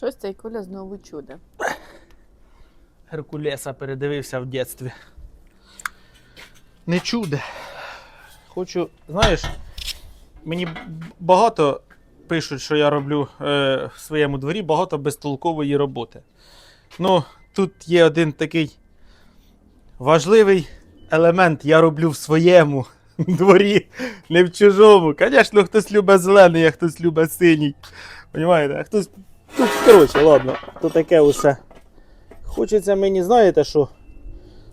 Щось цей Коля знову чуде. Геркулеса передивився в дитинстві. Не чуде. Хочу, знаєш, мені багато пишуть, що я роблю е, в своєму дворі, багато безтолкової роботи. Ну, тут є один такий важливий елемент, я роблю в своєму дворі, не в чужому. Звісно, хтось любить зелений, а хтось любить синій. Понімаєте? А хтось. Ну, коротше, ладно, то таке усе. Хочеться мені, знаєте, що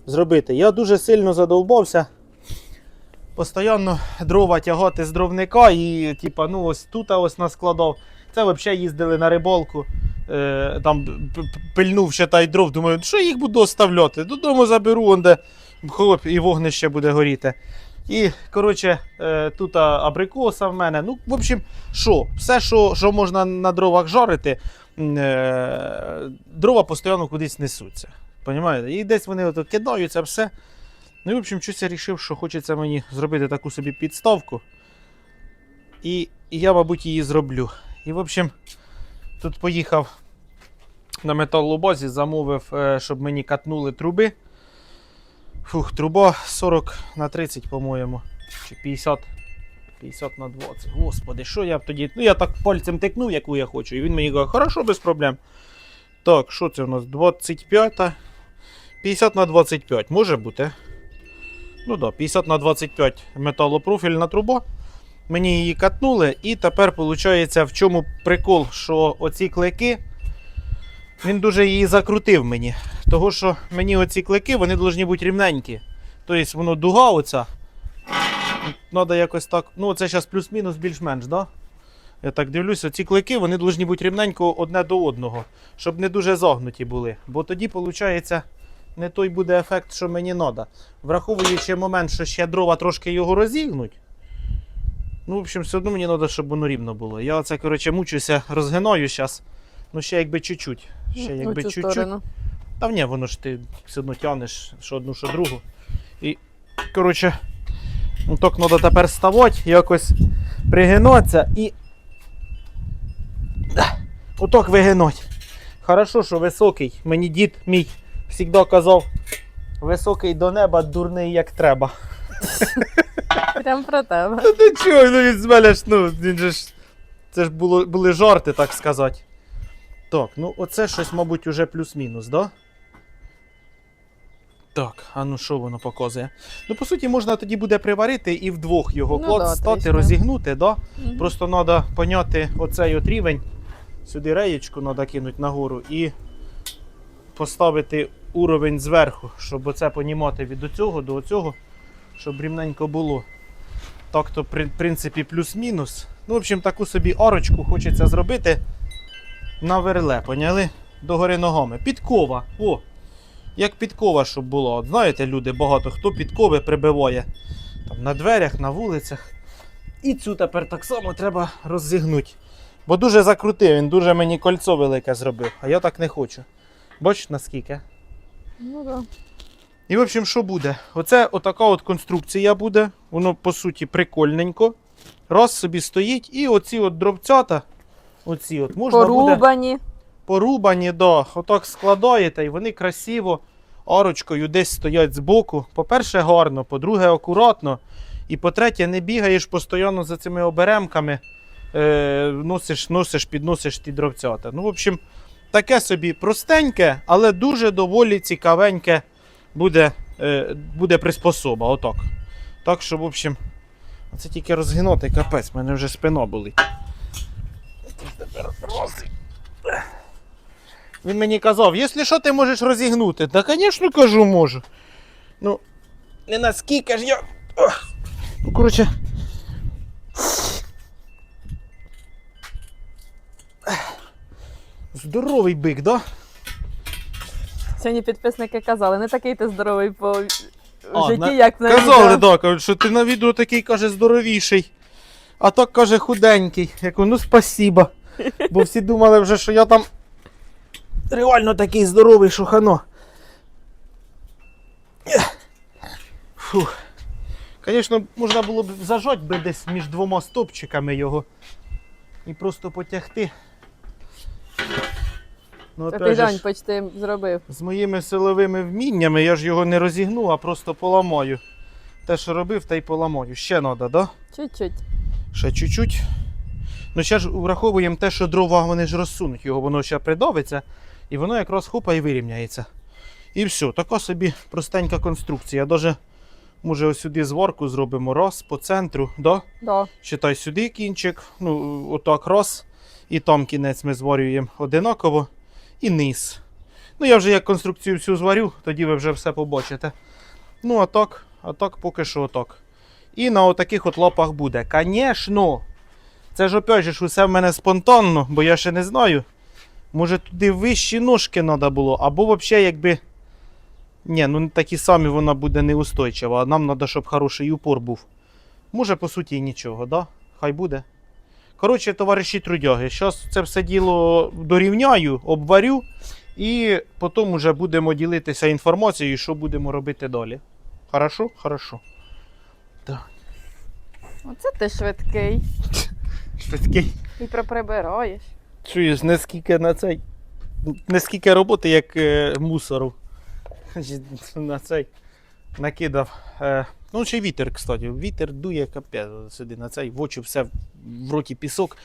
зробити? Я дуже сильно задовбався. Постоянно дрова тягати з дровника і, типа, ну ось тут ось наскладав. Це взагалі їздили на рибалку. Е, там пильнув ще та й дров. Думаю, що їх буду оставляти? Додому заберу, де хлоп, і вогнище буде горіти. І, коротше, е, тут абрикоса в мене. Ну, в общем, що? Все, що, що можна на дровах жарити, е, дрова постійно кудись несуться. Понімаєте? І десь вони ото кидаються, все. Ну і, в общем, щось я вирішив, що хочеться мені зробити таку собі підставку. І, і я, мабуть, її зроблю. І, в общем, тут поїхав на металлобазі, замовив, е, щоб мені катнули труби. Фух, труба 40 на 30, по-моєму. Чи 50. 50 на 20. Господи, що я б тоді. Ну, я так пальцем тикнув, яку я хочу. І він мені каже, хорошо, без проблем. Так, що це у нас? 25. 50 на 25. Може бути. Ну да, 50 на 25 металопрофільна труба. Мені її катнули, і тепер виходить, в чому прикол, що оці клики. Він дуже її закрутив мені. Того, що мені оці клики, вони повинні бути рівненькі. Тобто воно дуга оця. Треба якось так. Ну, це зараз плюс-мінус більш-менш, да? Я так дивлюся, ці клики вони повинні бути рівненько одне до одного, щоб не дуже загнуті були. Бо тоді, виходить, не той буде ефект, що мені треба. Враховуючи момент, що ще дрова трошки його розігнуть. Ну, в общем, все одно мені треба, щоб воно рівно було. Я оце, коротше, мучуся, розгинаю зараз. Ну, ще якби чуть-чуть. Ще У якби чуть-чуть. Та ні, воно ж ти все одно тянеш що одну, що другу. І, коротше, ну так треба тепер ставати, якось пригинатися і. Отак вигинуть. Хорошо, що високий. Мені дід мій завжди казав, високий до неба, дурний як треба. Прям про тебе. Та ти чого, ну він з мене ж, ну, він же ж. Це ж було, були жарти, так сказати. Так, ну оце щось, мабуть, уже плюс-мінус, да? Так, а ну що воно показує? Ну, по суті, можна тоді буде приварити і вдвох його Ну клад да, стати, розігнути, да? Мгм. Просто треба поняти оцей от рівень. Сюди реєчку треба кинути нагору і поставити уровень зверху, щоб оце понімати від оцього до оцього, щоб рівненько було. Так то, в принципі, плюс-мінус. Ну, в общем, таку собі арочку хочеться зробити на верле, поняли? Догори ногами. Підкова. О! Як підкова, щоб було. От знаєте, люди, багато хто підкови прибиває там, на дверях, на вулицях. І цю тепер так само треба роззігнути. Бо дуже закрутив, він дуже мені кольцо велике зробив, а я так не хочу. Бачиш наскільки? Ну да. І в общем, що буде? Оце отака от конструкція буде. Воно по суті прикольненько. Раз собі стоїть, і оці от дробцята, оці от можна буде Порубані. порубані, да, отак складаєте, і вони красиво арочкою десь стоять збоку. По-перше, гарно, по-друге, акуратно. І по-третє, не бігаєш постійно за цими оберемками, е, носиш, носиш, підносиш ті дровцята. Ну, в общем, таке собі простеньке, але дуже доволі цікавеньке буде, е, буде приспособа. Отак. Так що, в общем, це тільки розгинати капець, в мене вже спина болить. Рози. Він мені казав, якщо що, ти можеш розігнути. Та, звісно, кажу, можу. Ну, не наскільки ж я. Ну, коротше. Здоровий бик, да? Сьогодні підписники казали, не такий ти здоровий по А, житті, на- як на Казали, відео. да, кажуть, що ти на відео такий, каже, здоровіший. А так каже худенький. Я кажу, ну спасіба. Бо всі думали вже, що я там реально такий здоровий, що хано. Фух. Звісно, можна було б зажать би десь між двома стопчиками його і просто потягти. Ну, Та ти же глянь, ж, почти зробив. з моїми силовими вміннями я ж його не розігну, а просто поламаю. Те, що робив, те й поламаю. Ще треба, да? Чуть-чуть. Ще чуть-чуть. Ну, ще ж враховуємо те, що дрова вони ж розсунуть його, воно ще придавиться, і воно якраз хопа і вирівняється. І все, така собі простенька конструкція. Даже, може, ось сюди зварку зробимо раз по центру, да? Да. Читай сюди кінчик, ну, отак раз. І там кінець ми зварюємо одинаково. І низ. Ну, я вже як конструкцію всю зварю, тоді ви вже все побачите. Ну, а так, а так поки що отак. І на отаких от лапах буде. Звісно, це ж опять же ж усе в мене спонтанно, бо я ще не знаю. Може туди вищі ножки треба було, або взагалі якби. Ні, ну такі самі вона буде неустойчива, а нам треба, щоб хороший упор був. Може, по суті, і нічого, да? Хай буде. Коротше, товариші трудяги, зараз це все діло дорівняю, обварю, і потім вже будемо ділитися інформацією, що будемо робити далі. Хорошо? Хорошо. Оце ти швидкий. Швидкий. І проприбираєш. Чуєш, не скільки на цей. Не скільки роботи, як е, мусору. На цей накидав. Е, ну, ще й вітер, кстати. Вітер дує капець сюди на цей, в очі все в роті пісок.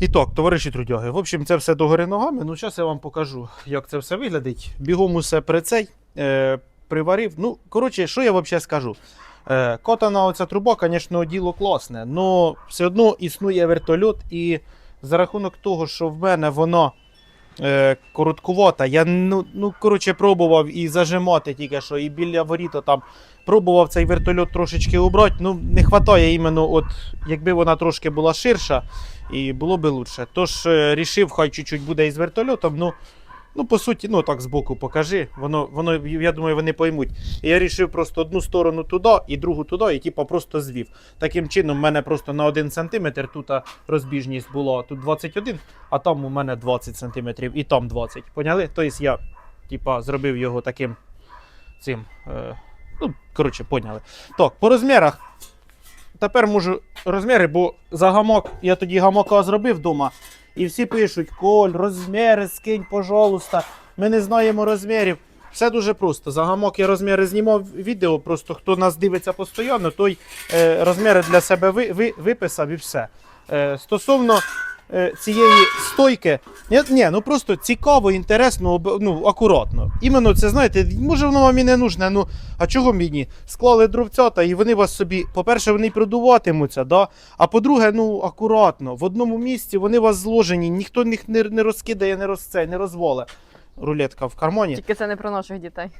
І так, товариші трудяги. В общем, це все догори ногами. Ну, зараз я вам покажу, як це все виглядить. Бігом усе при цей е, приварив. Ну, коротше, що я взагалі скажу? Е, котана оця труба, звісно, діло класне, але все одно існує вертольот, і за рахунок того, що в мене воно е, короткувата, я ну, ну, коротше, пробував і зажимати тільки що, і біля воріта там пробував цей вертольот трошечки убрати. Ну, не вистачає іменно, от, якби вона трошки була ширша, і було би лучше. Тож е, рішив, хай чуть-чуть буде із вертольотом. Ну, ну, по суті, ну так збоку покажи. Воно, воно, я думаю, вони поймуть. І я рішив просто одну сторону туди і другу туди, і типу просто звів. Таким чином, в мене просто на 1 см тут розбіжність була тут 21, а там у мене 20 см і там 20. Поняли? Тобто я типа, зробив його таким цим. Е, ну, коротше, поняли. Так, по розмірах. Тепер можу розміри, бо за гамак я тоді гамака зробив вдома. І всі пишуть: Коль, розміри скинь, пожалуйста. Ми не знаємо розмірів. Все дуже просто. За гамок я розміри знімав відео. Просто хто нас дивиться постійно, той е, розміри для себе ви, ви, виписав і все. Е, стосовно цієї стойки, ні, ні, ну просто цікаво, інтересно, ну, акуратно. Іменно це, знаєте, може воно вам і не нужне, ну а чого мені? Склали дровцята, і вони вас собі, по-перше, вони продуватимуться, да? а по-друге, ну акуратно. В одному місці вони вас зложені, ніхто їх не, не розкидає, не розце, не розволе. Рулетка в кармані. Тільки це не про наших дітей.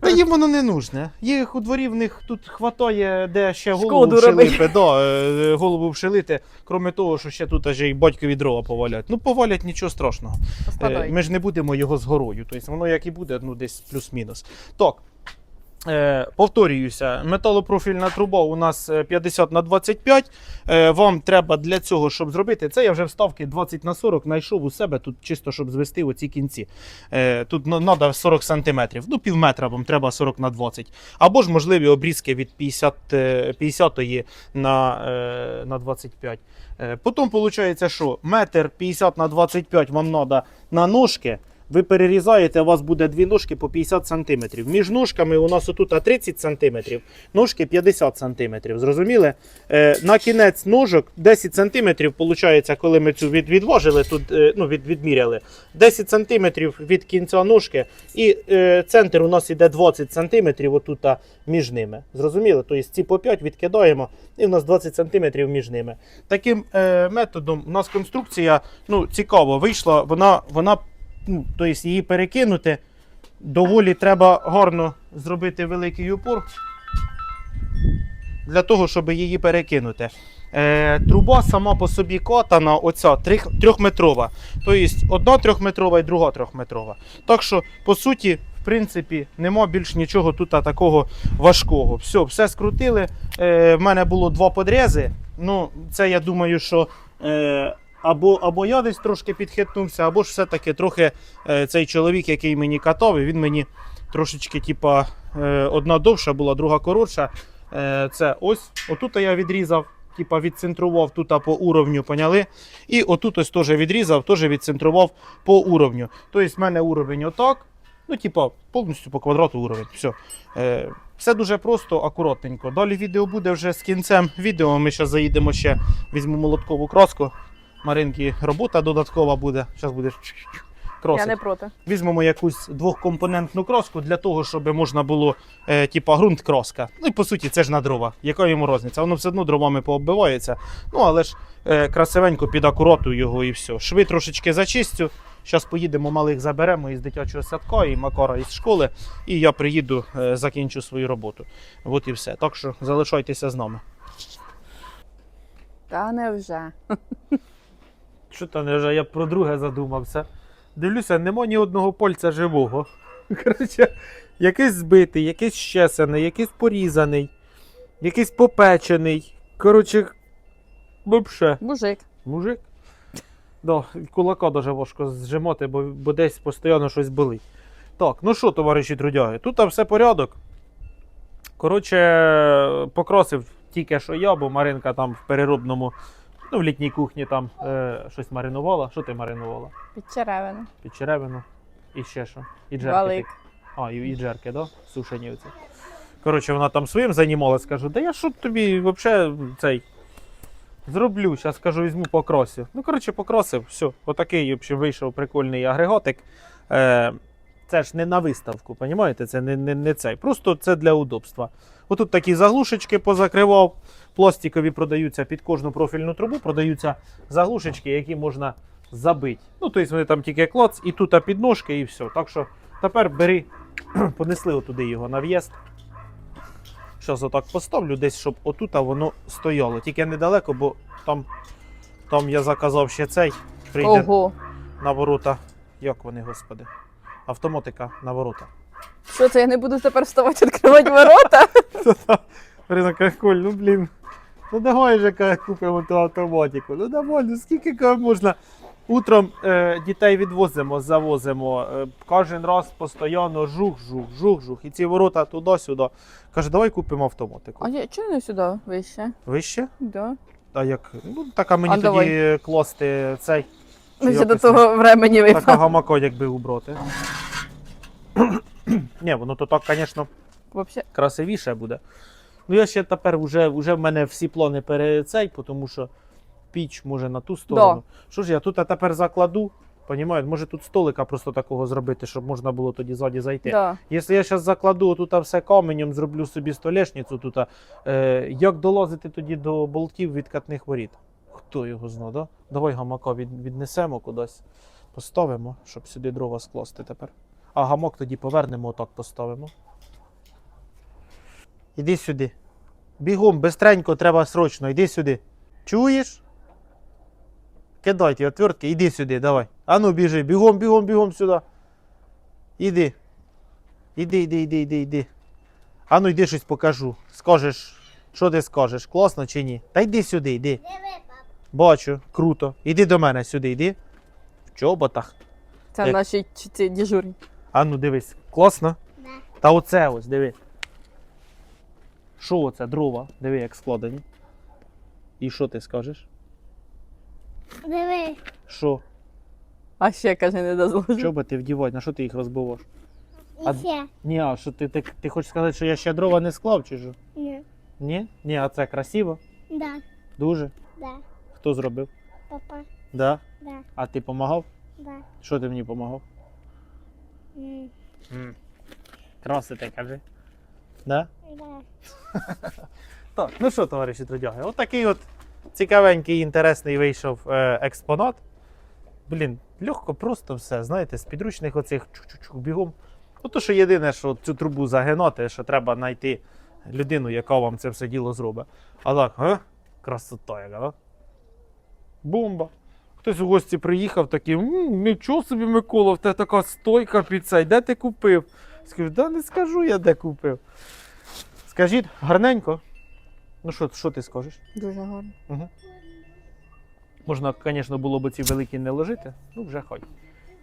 Та їм воно не нужне. Їх у дворі в них тут хватає, де ще голову Шкоду вшилити. Да, е, голову вшилити, крім того, що ще тут аж і батькові дрова повалять. Ну, повалять нічого страшного. Е, Ми ж не будемо його з горою. Тобто воно як і буде, ну десь плюс-мінус. Так. Е, повторююся, металопрофільна труба у нас е, 50 на 25. Е, вам треба для цього, щоб зробити, це я вже вставки 20 на 40 знайшов у себе тут, чисто щоб звести оці кінці. Е, тут треба 40 см. Ну, пів метра вам треба 40 на 20. Або ж можливі обрізки від 50, е, 50 на, е, на 25. Е, Потім виходить, що метр 50 на 25 вам треба на ножки. Ви перерізаєте, у вас буде дві ножки по 50 см. Між ножками у нас отут 30 см, ножки 50 см. Зрозуміли? Е, на кінець ножок 10 см, виходить, коли ми цю від, відважили, тут, е, ну, від, відміряли. 10 см від кінця ножки, і е, центр у нас іде 20 см отут між ними. Зрозуміли? Тобто ці по 5 відкидаємо, і у нас 20 см між ними. Таким методом у нас конструкція ну, цікаво вийшла. Вона, вона ну, тобто її перекинути. Доволі треба гарно зробити великий упор для того, щоб її перекинути. Е, труба сама по собі катана, оця трьохметрова. Тобто одна трьохметрова і друга трьохметрова. Так що, по суті, в принципі, нема більш нічого тут такого важкого. Все, все скрутили. Е, в мене було два подрези. Ну, це я думаю, що. Е, або, або я десь трошки підхитнувся, або ж все-таки трохи е, цей чоловік, який мені катав, і він мені трошечки, типа, е, одна довша була, друга коротша. Е, це ось, отут я відрізав типа відцентрував тут по уровню, поняли? І отут ось теж відрізав, теж відцентрував по уровню. Тобто в мене уровень отак. Ну, типа, повністю по квадрату уровень. Все. Е, все дуже просто, акуратненько. Далі відео буде вже з кінцем відео. Ми зараз заїдемо ще, візьмемо молоткову краску. Маринки робота додаткова буде. Зараз буде Я не проти. Візьмемо якусь двохкомпонентну кроску для того, щоб можна було, е, типа, ґрунт кроска. Ну і по суті, це ж на дрова. Яка йому різниця? Воно все одно дровами пооббивається. Ну, але ж е, красивенько під акурату його і все. Шви трошечки зачистю. Зараз поїдемо, малих заберемо із дитячого садка і Макара із школи, і я приїду, е, закінчу свою роботу. От і все. Так що залишайтеся з нами. Та не вже. Що то не вже я про друге задумався. Дивлюся, нема ні одного пальця живого. Коротше, якийсь збитий, якийсь щесаний, якийсь порізаний, якийсь попечений. Коротше, вообще, Мужик. мужик. Да, кулака дуже важко зжимати, бо, бо десь постійно щось болить. Так, ну що, товариші трудяги, тут там все порядок. Коротше, покрасив тільки що я, бо Маринка там в переробному, ну, в літній кухні там е, щось маринувала. Що ти маринувала? Під черевину. Під черевину. І ще що? І джерки. Валик. А, і, і джерки, да? Сушені оці. Коротше, вона там своїм займалась, кажу, да я що тобі взагалі цей. Зроблю, зараз кажу, візьму покрасю. Ну, коротше, покрасив, все. Отакий в общем, вийшов прикольний агрегатик. Е, це ж не на виставку, розумієте? Це не, не, не цей. Просто це для удобства. Отут такі заглушечки позакривав. Пластикові продаються під кожну профільну трубу, продаються заглушечки, які можна забити. Ну, тобто вони там тільки клац, і тут а підножки, і все. Так що тепер бери, понесли отуди його на в'їзд. Зараз отак поставлю десь, щоб отут воно стояло. Тільки недалеко, бо там, там я заказав ще цей. Прийде Ого. на ворота. Як вони, господи? Автоматика на ворота. Що це? Я не буду тепер вставати відкривати ворота. Марина каже, Коль, ну блін. Ну давай же купимо ту автоматику. Ну давай, ну скільки можна. Утром е, дітей відвозимо, завозимо. Е, кожен раз постійно жух, жух, жух, жух. І ці ворота туди-сюди. Каже, давай купимо автоматику. А я чого не сюди вище? Вище? Да. А як? Ну, така мені А тоді давай. класти цей. Ми ще до того времені Така випав. гамако, якби убрати. Ні, воно то так, звісно, Вообще. красивіше буде. Ну, я ще тепер вже, вже в мене всі плани перед цей, тому що піч може на ту сторону. Що ж я тут а тепер закладу? Понімаєте, може тут столика просто такого зробити, щоб можна було тоді ззаді зайти. Да. Якщо я зараз закладу тут все каменем, зроблю собі столешницю тут, е, як долазити тоді до болтів відкатних воріт? Хто його зна, да? Давай гамака від, віднесемо кудись, поставимо, щоб сюди дрова скласти тепер. А гамак тоді повернемо, отак поставимо. Іди сюди. Бігом, бистренько, треба срочно, іди сюди. Чуєш? Кидай ті отвертки, іди сюди, давай. Ану, біжи, бігом, бігом, бігом сюди. Іди. Іди, іди, іди, іди, іди. Ану, йди щось покажу. Скажеш, що ти скажеш, класно чи ні? Та йди сюди, йди. Бачу, круто. Іди до мене сюди, йди. В чоботах. Це Як? наші ч- ці дежурні. Ану, дивись, класно? Да. Та оце ось, диви. Що оце? Дрова? Диви, як складені. І що ти скажеш? Диви. Що? А ще каже, не дозволю. Чоботи вдівати, на що ти їх розбиваєш? А- І ще. Ні, а що ти, ти, ти хочеш сказати, що я ще дрова не склав, чи що? Ні. Ні? Ні, а це красиво. Да. Дуже. Да. Хто зробив? Папа. Да. Да. А ти допомагав? Да. Що ти мені допомагав? Красити, кажи. Да? Да. Так, ну що, товариші трудяги, отакий от цікавенький, інтересний вийшов е, експонат. Блін, легко, просто все, знаєте, з підручних оцих чух-чух-чух бігом. Ото що єдине, що цю трубу загинати, що треба знайти людину, яка вам це все діло зробить. А так, а? Красота яка, да? Бомба. Хтось у гості приїхав такий, нічого собі, Микола, в тебе така стойка під цей, де ти купив? Скажу, да не скажу я, де купив. Скажіть, гарненько. Ну що, що ти скажеш? Дуже гарно. Угу. Можна, звісно, було б ці великі не ложити, ну вже хай.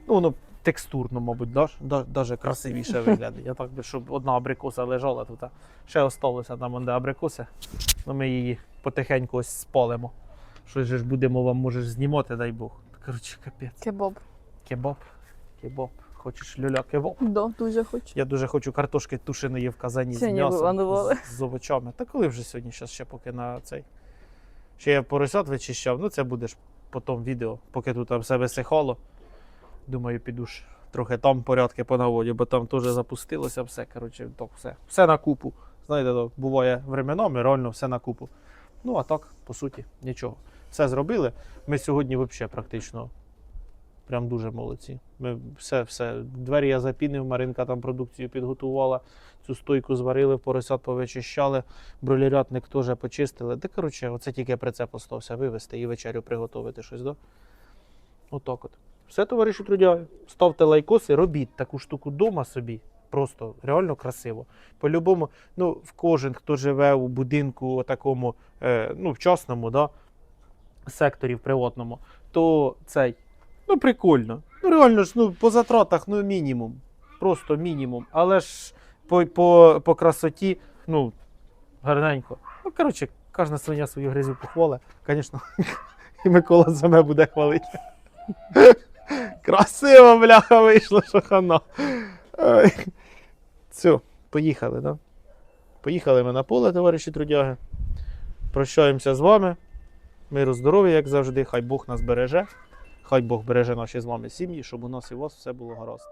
Ну, воно текстурно, мабуть, да, да, даже красивіше виглядає. Я так би, щоб одна абрикоса лежала тут. Ще осталося там, де абрикоси. Ну, ми її потихеньку ось спалимо. Щось ж будемо вам, можеш, знімати, дай Бог. Коротше, капець. Кебаб. Кебаб. Кебаб. Хочеш люля кебаб? Да, дуже хочу. Я дуже хочу картошки тушеної в казані з Сьогодні м'ясом, з, з овочами. Та коли вже сьогодні, зараз ще поки на цей. Ще я поросят вичищав, ну це будеш потім відео, поки тут там все висихало. Думаю, піду ж трохи там порядки понаводю, бо там теж запустилося все. Коротше, так, все. Все на купу. Знаєте, так, буває временами, реально все на купу. Ну, а так, по суті, нічого. Все зробили. Ми сьогодні взагалі практично прям дуже молодці. Ми все, все. Двері я запінив, Маринка там продукцію підготувала, цю стойку зварили, поросят повичищали, бролерятник теж почистили. Та коротше, оце тільки прицеп остався вивезти і вечерю приготувати щось, да? Отак от. Все, товариші трудяги. Ставте лайкоси, робіть таку штуку вдома собі. Просто реально красиво. По-любому, ну, в кожен, хто живе у будинку такому, е, ну, в да, секторі, в приватному, то цей, ну, прикольно. Ну, реально ж, ну, по затратах, ну, мінімум. Просто мінімум. Але ж по, по, по красоті, ну, гарненько. Ну, коротше, кожна свиня свою гризю похвала. Звісно, і Микола за мене буде хвалити. Красиво, бляха, вийшло, що хана. Все, поїхали, да? Поїхали ми на поле, товариші трудяги. Прощаємося з вами. Миру, здоров'я, як завжди. Хай Бог нас береже. Хай Бог береже наші з вами сім'ї, щоб у нас і у вас все було гаразд.